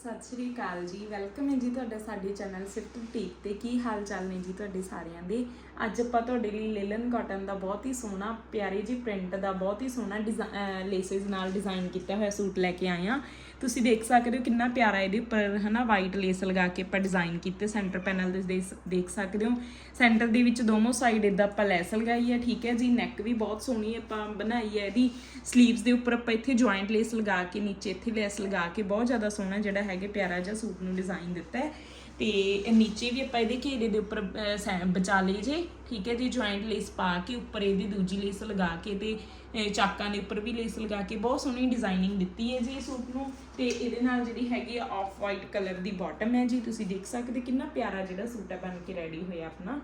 ਸਤਿ ਸ਼੍ਰੀ ਅਕਾਲ ਜੀ। ਵੈਲਕਮ ਹੈ ਜੀ ਤੁਹਾਡਾ ਸਾਡੇ ਚੈਨਲ ਸਿਫਟ ਬੁਟੀਕ ਤੇ। ਕੀ ਹਾਲ ਚਾਲ ਨੇ ਜੀ ਤੁਹਾਡੇ ਸਾਰਿਆਂ ਦੇ? ਅੱਜ ਆਪਾਂ ਤੁਹਾਡੇ ਲਈ ਲੇਲਨ ਕਾਟਨ ਦਾ ਬਹੁਤ ਹੀ ਸੋਹਣਾ, ਪਿਆਰੇ ਜੀ ਪ੍ਰਿੰਟ ਦਾ ਬਹੁਤ ਹੀ ਸੋਹਣਾ ਲੇਸਿਸ ਨਾਲ ਡਿਜ਼ਾਈਨ ਕੀਤਾ ਹੋਇਆ ਸੂਟ ਲੈ ਕੇ ਆਏ ਆ ਤੁਸੀਂ ਦੇਖ ਸਕਦੇ ਹੋ ਕਿੰਨਾ ਪਿਆਰਾ ਇਹਦੇ ਉੱਪਰ, ਹਨਾ ਵਾਈਟ ਲੇਸ ਲਗਾ ਕੇ ਆਪਾਂ ਡਿਜ਼ਾਈਨ ਕੀਤੇ। ਸੈਂਟਰ ਪੈਨਲ ਦੇ ਦੇਖ- ਸਕਦੇ ਹੋ। ਸੈਂਟਰ ਦੇ ਵਿੱਚ ਦੋਨੋਂ ਸਾਈਡ ਇਦਾਂ ਆਪਾਂ ਲੈਸ ਲਗਾਈ ਹੈ, ਠੀਕ ਹੈ ਜੀ। ਨੈਕ ਵੀ ਬਹੁਤ ਸੋਹਣੀ ਆਪਾਂ ਬਣਾਈ ਹੈ ਇਹਦੀ। ਸਲੀਵਸ ਦੇ ਉੱਪਰ ਆਪਾਂ ਇੱਥੇ ਜੁਆਇੰਟ ਲੇਸ ਲਗਾ ਕੇ, ਨੀਚੇ ਇੱਥੇ ਲੈਸ ਲਗਾ ਕੇ ਬਹੁਤ ਜ਼ਿਆਦਾ ਸੋਹਣਾ ਜਿਹੜਾ ਹੈਗੇ ਪਿਆਰਾ ਜਿਹਾ ਸੂਟ ਨੂੰ ਡਿਜ਼ਾਈਨ ਦਿੱਤਾ ਹੈ। ਤੇ ਨੀਚੇ ਵੀ ਆਪਾਂ ਇਹਦੇ ਘੇਰੇ ਦੇ ਉੱਪਰ ਬਚਾ ਲਈ ਜੇ, ਠੀਕ ਹੈ ਜੀ ਜੁਆਇੰਟ ਲੇਸ ਪਾ ਕੇ ਉੱਪਰ ਇਹਦੀ ਦੂਜੀ ਲੇਸ ਲਗਾ ਕੇ ਤੇ ਚਾਕਾਂ ਦੇ ਉੱਪਰ ਵੀ ਲੇਸ ਲਗਾ ਕੇ ਬਹੁਤ ਸੋਹਣੀ ਡਿਜ਼ਾਈਨਿੰਗ ਦਿੱਤੀ ਹੈ ਜੀ ਇਹ ਸੂਟ ਨੂੰ। ਤੇ ਇਹਦੇ ਨਾਲ ਜਿਹੜੀ ਹੈਗੀ ਆ ਆਫ ਵਾਈਟ ਕਲਰ ਦੀ ਬਾਟਮ ਹੈ ਜੀ। ਤੁਸੀਂ ਦੇਖ ਸਕਦੇ ਕਿੰਨਾ ਪਿਆਰਾ ਜਿਹੜਾ ਸੂਟ ਹੈ ਬਣ ਕੇ ਰੈਡੀ ਹੋਇਆ ਆਪਣਾ।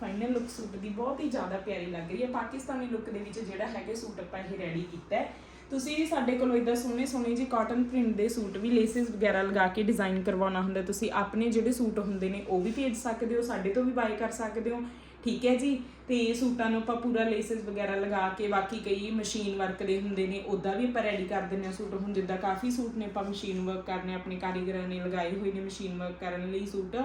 ਫਾਈਨਲ ਲੁੱਕ ਸੂਟ ਦੀ ਬਹੁਤ ਹੀ ਜ਼ਿਆਦਾ ਪਿਆਰੀ ਲੱਗ ਰਹੀ ਹੈ। ਪਾਕਿਸਤਾਨੀ ਲੁੱਕ ਦੇ ਵਿੱਚ ਜਿਹੜਾ ਹੈਗੇ ਸੂਟ ਆਪਾਂ ਇਹ ਰੈਡੀ ਕੀਤਾ ਹੈ। ਤੁਸੀਂ ਸਾਡੇ ਕੋਲੋਂ ਇਦਾਂ ਸੋਹਣੇ ਸੋਹਣੇ ਜੀ ਕਾਟਨ ਪ੍ਰਿੰਟ ਦੇ ਸੂਟ ਵੀ ਲੇਸਿਸ ਵਗੈਰਾ ਲਗਾ ਕੇ ਡਿਜ਼ਾਈਨ ਕਰਵਾਉਣਾ ਹੁੰਦਾ, ਤੁਸੀਂ ਆਪਣੇ ਜਿਹੜੇ ਸੂਟ ਹੁੰਦੇ ਨੇ ਉਹ ਵੀ ਭੇਜ ਸਕਦੇ ਹੋ, ਸਾਡੇ ਤੋਂ ਵੀ ਬਾਈ ਕਰ ਸਕਦੇ ਹੋ। ਠੀਕ ਹੈ ਜੀ? ਤੇ ਸੂਟਾਂ ਨੂੰ ਆਪਾਂ ਪੂਰਾ ਲੇਸਿਸ ਵਗੈਰਾ ਲਗਾ ਕੇ ਬਾਕੀ ਕਈ ਮਸ਼ੀਨ ਵਰਕ ਦੇ ਹੁੰਦੇ ਨੇ ਉਹਦਾ ਵੀ ਆਪਾਂ ਰੈਡੀ ਕਰ ਦਿੰਦੇ ਆ ਸੂਟ। ਹੁਣ ਜਿੱਦਾਂ ਕਾਫੀ ਸੂਟ ਨੇ ਆਪਾਂ ਮਸ਼ੀਨ ਵਰਕ ਕਰਨੇ, ਆਪਣੇ ਕਾਰੀਗਰਾਂ ਨੇ ਲਗਾਏ ਹੋਏ ਨੇ ਮਸ਼ੀਨ ਵਰਕ ਕਰਨ ਲਈ ਸੂਟ।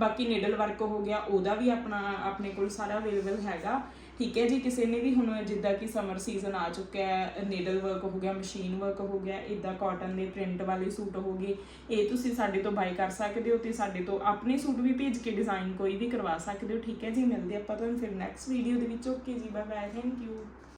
ਬਾਕੀ ਨੀਡਲ ਵਰਕ ਹੋ ਗਿਆ, ਉਹਦਾ ਵੀ ਆਪਣਾ, ਆਪਣੇ ਕੋਲ ਸਾਰਾ ਅਵੇਲੇਬਲ ਹੈਗਾ। ਠੀਕ ਹੈ ਜੀ, ਕਿਸੇ ਨੇ ਵੀ ਹੁਣ ਜਿੱਦਾਂ ਕਿ ਸਮਰ ਸੀਜ਼ਨ ਆ ਚੁੱਕਾ ਹੈ ਨੀਡਲ ਵਰਕ ਹੋ ਗਿਆ ਮਸ਼ੀਨ ਵਰਕ ਹੋ ਗਿਆ ਇਦਾਂ ਕਾਟਨ ਦੇ ਪ੍ਰਿੰਟ ਵਾਲੇ ਸੂਟ ਹੋ ਗਏ ਇਹ ਤੁਸੀਂ ਸਾਡੇ ਤੋਂ ਬਾਈ ਕਰ ਸਕਦੇ ਹੋ ਤੇ ਸਾਡੇ ਤੋਂ ਆਪਣੇ ਸੂਟ ਵੀ ਭੇਜ ਕੇ ਡਿਜ਼ਾਈਨ ਕੋਈ ਵੀ ਕਰਵਾ ਸਕਦੇ ਹੋ, ਠੀਕ ਹੈ ਜੀ, ਮਿਲਦੇ ਆਪਾਂ ਤੁਹਾਨੂੰ ਫਿਰ ਨੈਕਸਟ ਵੀਡੀਓ ਦੇ ਵਿੱਚ ਓਕੇ ਜੀ ਬਾਏ ਬਾਏ ਥੈਂਕ ਯੂ